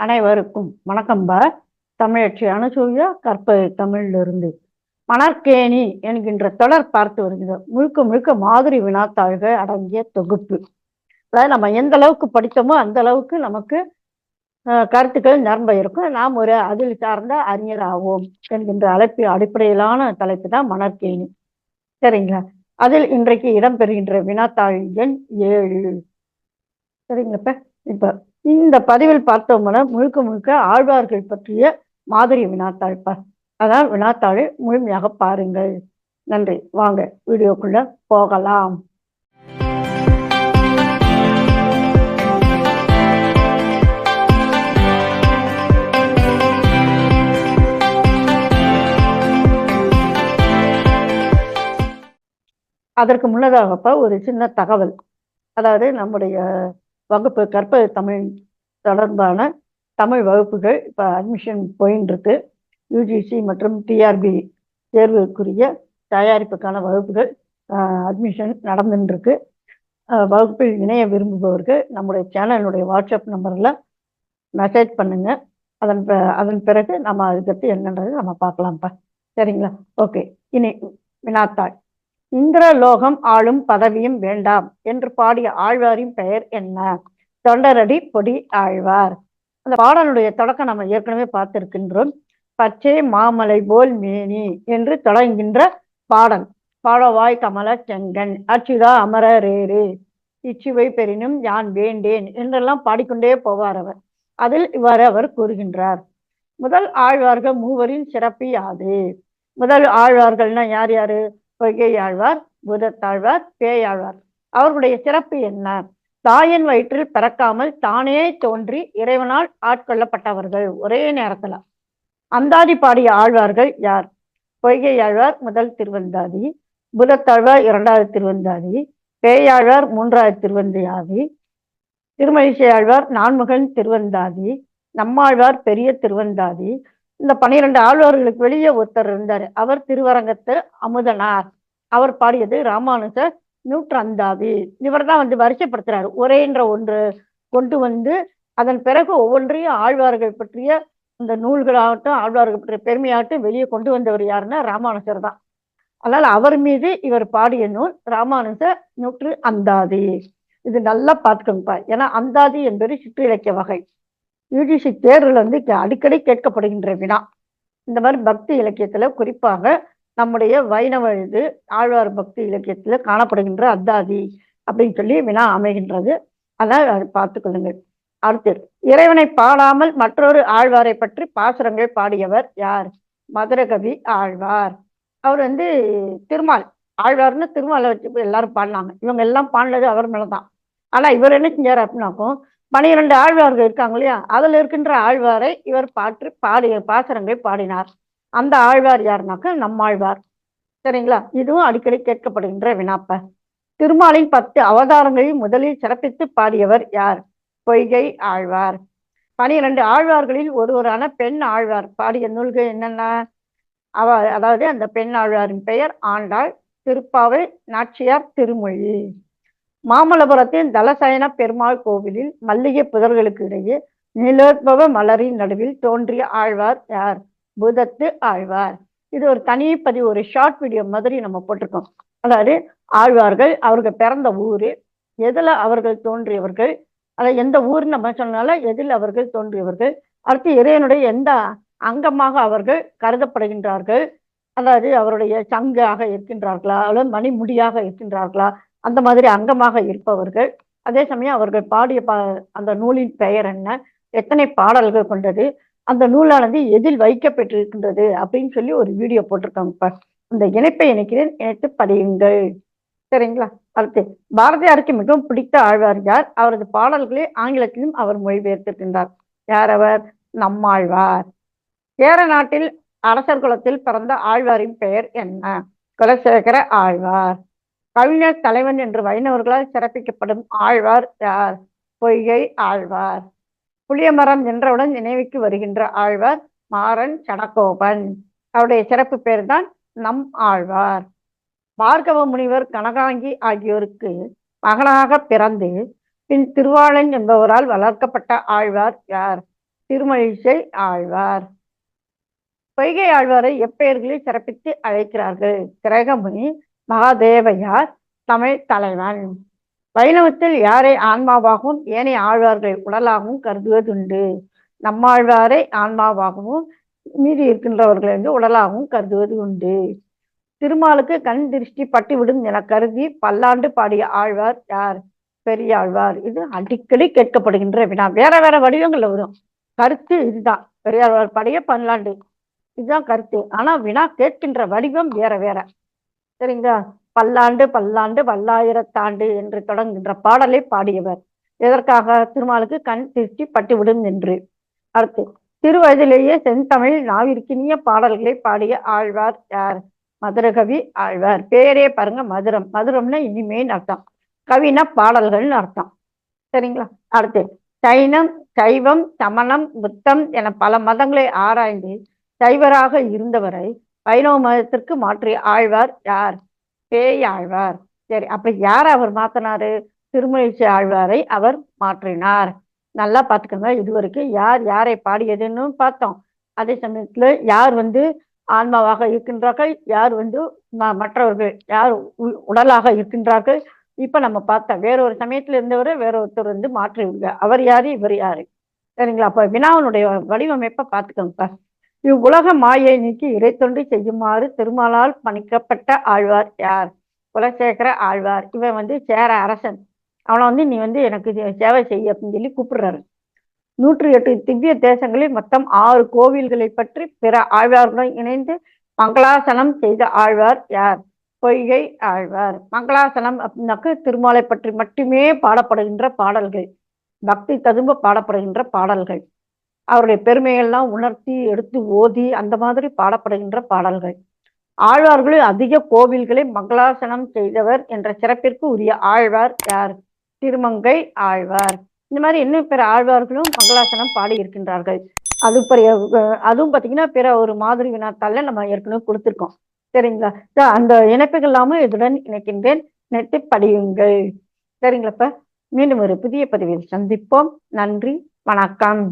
அனைவருக்கும் வணக்கம்பா தமிழச்சி அனுசூயா கற்பது தமிழிலிருந்து. மணற்கேணி என்கின்ற தொடர் பார்த்து வருகிறோம். முழுக்க முழுக்க மாதிரி வினாத்தாள்கள் அடங்கிய தொகுப்பு. அதாவது நம்ம எந்த அளவுக்கு படித்தோமோ அந்த அளவுக்கு நமக்கு கருத்துக்கள் நிரம்ப இருக்கும். நாம் ஒரு அதில் சார்ந்த அறிஞர் ஆவோம் என்கின்ற அழைப்பு அடிப்படையிலான தலைப்பு தான் மணற்கேணி. சரிங்களா? அதில் இன்றைக்கு இடம்பெறுகின்ற வினாத்தாள் எண் ஏழு. சரிங்களா இப்ப இந்த பதிவில் பார்த்தோம்னா முழுக்க முழுக்க ஆழ்வார்கள் பற்றிய மாதிரி வினாத்தாள்ப்பா அதான் வினாத்தாளை முழுமையாக பாருங்கள். நன்றி. வாங்க வீடியோக்குள்ள போகலாம். அதற்கு முன்னதாகப்பா ஒரு சின்ன தகவல். அதாவது நம்முடைய வகுப்பு கற்பது தமிழ் தொடர்பான தமிழ் வகுப்புகள் இப்போ அட்மிஷன் போயின்னு யூஜிசி மற்றும் டிஆர்பி தேர்வுக்குரிய தயாரிப்புக்கான வகுப்புகள் அட்மிஷன் நடந்துட்டுருக்கு வகுப்பில் இணைய விரும்புபவர்கள் நம்முடைய சேனலுடைய வாட்ஸ்அப் நம்பரில் மெசேஜ் பண்ணுங்க. அதன் அதன் பிறகு நம்ம அதுக்கடுத்து என்னன்றது நம்ம பார்க்கலாம்ப்பா. சரிங்களா? ஓகே இனி வினாத்தாள். இந்திரலோகம் ஆளும் பதவியும் வேண்டாம் என்று பாடிய ஆழ்வாரின் பெயர் என்ன? தொண்டரடி பொடி ஆழ்வார். அந்த பாடலுடைய தொடக்கம் நம்ம ஏற்கனவே பார்த்திருக்கின்றோம். பச்சை மாமலை போல் மேனி என்று தொடங்குகின்ற பாடல். பாடவாய் கமல செங்கன் அச்சுதா அமரரேரே இச்சுவை பெறினும் யான் வேண்டேன் என்றெல்லாம் பாடிக்கொண்டே போவார் அவர். அதில் இவ்வாறு அவர் கூறுகின்றார். முதல் ஆழ்வார்கள் மூவரின் சிறப்பு யாது? முதல் ஆழ்வார்கள்னா யார் யாரு? பொய்கை ஆழ்வார் பூதத்தாழ்வார் பேயாழ்வார். அவர்களுடைய சிறப்பு என்ன? தாயின் வயிற்றில் பிறக்காமல் தானே தோன்றி இறைவனால் ஆட்கொள்ளப்பட்டவர்கள். ஒரே நேரத்துல. அந்தாதி பாடிய ஆழ்வார்கள் யார்? பொய்கை ஆழ்வார் முதல் திருவந்தாதி புதத்தாழ்வார் இரண்டாவது திருவந்தாதி பேயாழ்வார் மூன்றாவது திருவந்தாதி திருமழிசை ஆழ்வார் நான்முகன் திருவந்தாதி நம்மாழ்வார் பெரிய திருவந்தாதி இந்த பன்னிரண்டு ஆழ்வார்களுக்கு வெளியே ஒருத்தர் இருந்தார். அவர் திருவரங்கத்து அமுதனார். அவர் பாடியது ராமானுஜர் நூற்றந்தாவி இவர் தான் வந்து வரிசைப்படுத்துறாரு. ஒரேன்ற ஒன்று கொண்டு வந்து அதன் பிறகு ஒவ்வொன்றையும் ஆழ்வார்கள் பற்றிய இந்த நூல்களாகட்டும் ஆழ்வார்கள் பற்றிய பெருமையாகட்டும் வெளியே கொண்டு வந்தவர் யாருன்னா ராமானுஜர் தான். அதனால அவர் மீது இவர் பாடிய நூல் ராமானுஜ நூற்று அந்தாதி. இது நல்லா பார்த்துக்கோங்கப்பா. ஏன்னா அந்தாதி என்பது சிற்றிலக்கிய வகை. யூஜிசி தேர்வுல வந்து கே- அடிக்கடி கேட்கப்படுகின்ற வினா. இந்த மாதிரி பக்தி இலக்கியத்துல குறிப்பாக நம்முடைய வைணவ இது ஆழ்வார் பக்தி இலக்கியத்துல காணப்படுகின்ற அத்தாதி அப்படின்னு சொல்லி வினா அமைகின்றது. அதான் அதை பார்த்துக்கொள்ளுங்கள் அடுத்து இறைவனை பாடாமல் மற்றொரு ஆழ்வாரை பற்றி பாசுரங்கள் பாடியவர் யார்? மதுரகவி ஆழ்வார். அவர் வந்து திருமால். ஆழ்வார்னு திருமாலை வச்சு எல்லாரும் பாடினாங்க. இவங்க எல்லாம் பாடினது அவர் மேலதான். ஆனா இவர் என்ன செஞ்சார் அப்படின்னாக்கும் பனிரெண்டு ஆழ்வார்கள் இருக்காங்க இல்லையா? அதில் இருக்கின்ற ஆழ்வாரை இவர் பாற்று பாடிய பாசுரங்கள் பாடினார். அந்த ஆழ்வார் யாருனாக்க? நம்மாழ்வார். சரிங்களா? இதுவும் அடிக்கடி கேட்கப்படுகின்ற வினாப்ப. திருமாலின் பத்து அவதாரங்களையும் முதலில் சிறப்பித்து பாடியவர் யார்? பொய்கை ஆழ்வார். பனிரெண்டு ஆழ்வார்களில் ஒருவரான பெண் ஆழ்வார். பாடிய நூல்கள் என்னென்ன? அவ அதாவது அந்த பெண் ஆழ்வாரின் பெயர் ஆண்டாள் திருப்பாவை நாச்சியார் திருமொழி. மாமல்லபுரத்தின் தலசயன பெருமாள் கோவிலில் மல்லிகை புதர்களுக்கு இடையே நிலோத்பவ மலரின் நடுவில் தோன்றிய ஆழ்வார் யார்? புதத்து ஆழ்வார். இது ஒரு தனி பதிவு ஒரு ஷார்ட் வீடியோ மாதிரி நம்ம போட்டிருக்கோம். அதாவது ஆழ்வார்கள் அவர்கள் பிறந்த ஊர் எதுல அவர்கள் தோன்றியவர்கள் அதை எந்த ஊர் நம்ம சொன்னால எதில் அவர்கள் தோன்றியவர்கள் அடுத்து இறைவனுடைய எந்த அங்கமாக அவர்கள் கருதப்படுகின்றார்கள் அதாவது அவருடைய சங்காக இருக்கின்றார்களா அல்லது மணிமுடியாக இருக்கின்றார்களா அந்த மாதிரி அங்கமாக இருப்பவர்கள். அதே சமயம் அவர்கள் பாடிய பா அந்த நூலின் பெயர் என்ன? எத்தனை பாடல்கள் கொண்டது? அந்த நூலானது எதில் வைக்கப்பட்டிருக்கின்றது? அப்படின்னு சொல்லி ஒரு வீடியோ போட்டிருக்காங்க இப்ப இந்த இணைப்பை இணைக்கிறேன். இணைத்து படியுங்கள். சரிங்களா? அடுத்து பாரதியாருக்கு மிகவும் பிடித்த ஆழ்வார் யார்? அவரது பாடல்களை ஆங்கிலத்திலும் அவர் மொழிபெயர்த்திருக்கின்றார். யார் அவர்? நம்மாழ்வார். கேர நாட்டில் அரசர் குலத்தில் பிறந்த ஆழ்வாரின் பெயர் என்ன? குலசேகர ஆழ்வார். கவிஞர் தலைவன் என்று வைணவர்களால் சிறப்பிக்கப்படும் ஆழ்வார் யார்? பொய்கை ஆழ்வார். புளியமரம் என்றவுடன் நினைவுக்கு வருகின்ற ஆழ்வார் மாறன் சடகோபன். அவருடைய சிறப்பு பேர் தான் நம் ஆழ்வார். பார்கவ முனிவர் கனகாங்கி ஆகியோருக்கு மகனாக பிறந்து பின் திருவாளன் என்பவரால் வளர்க்கப்பட்ட ஆழ்வார் யார்? திருமழிசை ஆழ்வார். பொய்கை ஆழ்வாரை எப்பெயர்களில் சிறப்பித்து அழைக்கிறார்கள்? கிரகமுனி மகாதேவையார் தமிழ் தலைவன். வைணவத்தில் யாரை ஆன்மாவாகவும் ஏனைய ஆழ்வார்களை உடலாகவும் கருதுவதுண்டு? நம்மாழ்வாரை ஆன்மாவாகவும் மீதி இருக்கின்றவர்கள் என்று உடலாகவும் கருதுவது உண்டு. திருமாலுக்கு கண் திருஷ்டி பட்டுவிடும் என கருதி பல்லாண்டு பாடிய ஆழ்வார் யார்? பெரியாழ்வார். இது அடிக்கடி கேட்கப்படுகின்ற வினா. வேற வேற வடிவங்கள்ல வரும். கருத்து இதுதான். பெரியாழ்வார் பாடிய பல்லாண்டு. இதுதான் கருத்து. ஆனா வினா கேட்கின்ற வடிவம் வேற வேற. சரிங்களா? பல்லாண்டு பல்லாண்டு பல்லாயிரத்தாண்டு என்று தொடங்குகின்ற பாடலை பாடியவர். எதற்காக? திருமாலுக்கு கண் திருச்சி பட்டுவிடும் என்று. அடுத்து திருவயதிலேயே செந்தமிழ் நாவிற்கினிய பாடல்களை பாடிய ஆழ்வார் யார்? மதுரகவி ஆழ்வார். பேரே பாருங்க மதுரம். மதுரம்னா இனிமேன்னு அர்த்தம். கவினா பாடல்கள்னு அர்த்தம். சரிங்களா? அடுத்து சைனம் சைவம் சமணம் புத்தம் என பல மதங்களை ஆராய்ந்து சைவராக இருந்தவரை வைணவ மதத்திற்கு மாற்றிய ஆழ்வார் யார்? பேய் ஆழ்வார். சரி அப்ப யார் அவர் மாத்தினாரு? திருமழிசை ஆழ்வாரை அவர் மாற்றினார். நல்லா பார்த்துக்கோங்க. இதுவரைக்கும் யார் யாரை பாடியதுன்னு பார்த்தோம். அதே சமயத்துல யார் வந்து ஆன்மாவாக இருக்கின்றார்கள்? யார் வந்து மற்றவர்கள்? யார் உடலாக இருக்கின்றார்கள்? இப்ப நம்ம பார்த்தோம் வேற ஒரு சமயத்துல இருந்தவரை வேற ஒருத்தர் வந்து மாற்றி விடுங்க அவர் யாரு? இவர் யாரு? சரிங்களா? அப்ப வினாவனுடைய வடிவமைப்பை பார்த்துக்கோங்க இவ்வுலக மாயை நீக்கி இறைத்தொண்டு செய்யுமாறு திருமாலால் பணிக்கப்பட்ட ஆழ்வார் யார்? குலசேகர ஆழ்வார். இவன் வந்து சேர அரசன். அவனை வந்து நீ வந்து எனக்கு சேவை செய்ய அப்படின்னு சொல்லி கூப்பிடுறாரு. நூற்றி எட்டு திவ்ய தேசங்களில் மொத்தம் ஆறு கோவில்களை பற்றி பிற ஆழ்வார்களுடன் இணைந்து மங்களாசனம் செய்த ஆழ்வார் யார்? பொய்கை ஆழ்வார். மங்களாசனம் அப்படின்னாக்க திருமாலை பற்றி மட்டுமே பாடப்படுகின்ற பாடல்கள். பக்தி ததும்ப பாடப்படுகின்ற பாடல்கள். அவருடைய பெருமையெல்லாம் உணர்த்தி எடுத்து ஓதி அந்த மாதிரி பாடப்படுகின்ற பாடல்கள். ஆழ்வார்களில் அதிக கோவில்களை மங்களாசனம் செய்தவர் என்ற சிறப்பிற்கு உரிய ஆழ்வார் யார்? திருமங்கை ஆழ்வார். இந்த மாதிரி இன்னும் பிற ஆழ்வார்களும் மங்களாசனம் பாடி இருக்கின்றார்கள். அது பெரிய அதுவும் பார்த்தீங்கன்னா பிற ஒரு மாதிரி வினாத்தால நம்ம ஏற்கனவே கொடுத்துருக்கோம். சரிங்களா? அந்த இணைப்புகள் இல்லாமல் இதுடன் இணைக்கின்றேன். நினைத்து படியுங்கள். சரிங்களாப்ப மீண்டும் ஒரு புதிய பதிவில் சந்திப்போம். நன்றி. வணக்கம்.